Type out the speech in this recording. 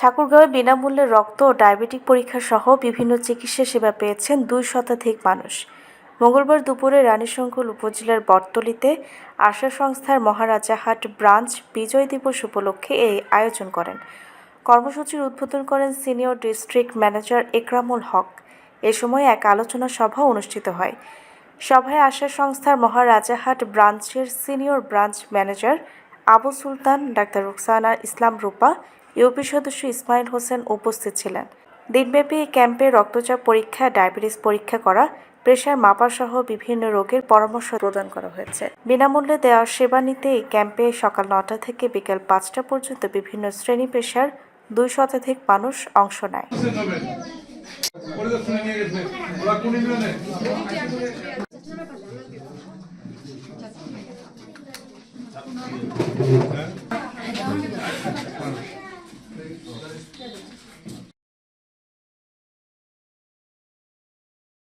ঠাকুরগাঁওয়ে বিনামূল্যে রক্ত ও ডায়াবেটিক পরীক্ষা সহ বিভিন্ন চিকিৎসা সেবা পেয়েছেন দুই শতাধিক মানুষ। মঙ্গলবার দুপুরে রানীশঙ্কল উপজেলার বটতলিতে আশা সংস্থার মহারাজাহাট ব্রাঞ্চ বিজয় দিবস উপলক্ষে এই আয়োজন করেন। কর্মসূচির উদ্বোধন করেন senior district manager Ekramul Haque. এ সময় এক আলোচনা সভা অনুষ্ঠিত হয়। সভায় আশা সংস্থার মহারাজাহাট ব্রাঞ্চের senior branch manager Abu Sultan, doctor Rukhsana Islam Rupa UP সদস্য ইসমাইল হোসেন উপস্থিত ছিলেন। দিনব্যাপী এই ক্যাম্পে রক্তচাপ পরীক্ষা, ডায়াবেটিস পরীক্ষা করা, প্রেশার মাপা সহ বিভিন্ন রোগের পরামর্শ প্রদান করা হয়েছে। বিনামূল্যে দেওয়া সেবা নিতে এই ক্যাম্পে সকাল নটা থেকে বিকেল পাঁচটা পর্যন্ত বিভিন্ন শ্রেণি পেশার দুই শতাধিক মানুষ অংশ নেয়। পরিদর্শনে নিয়ে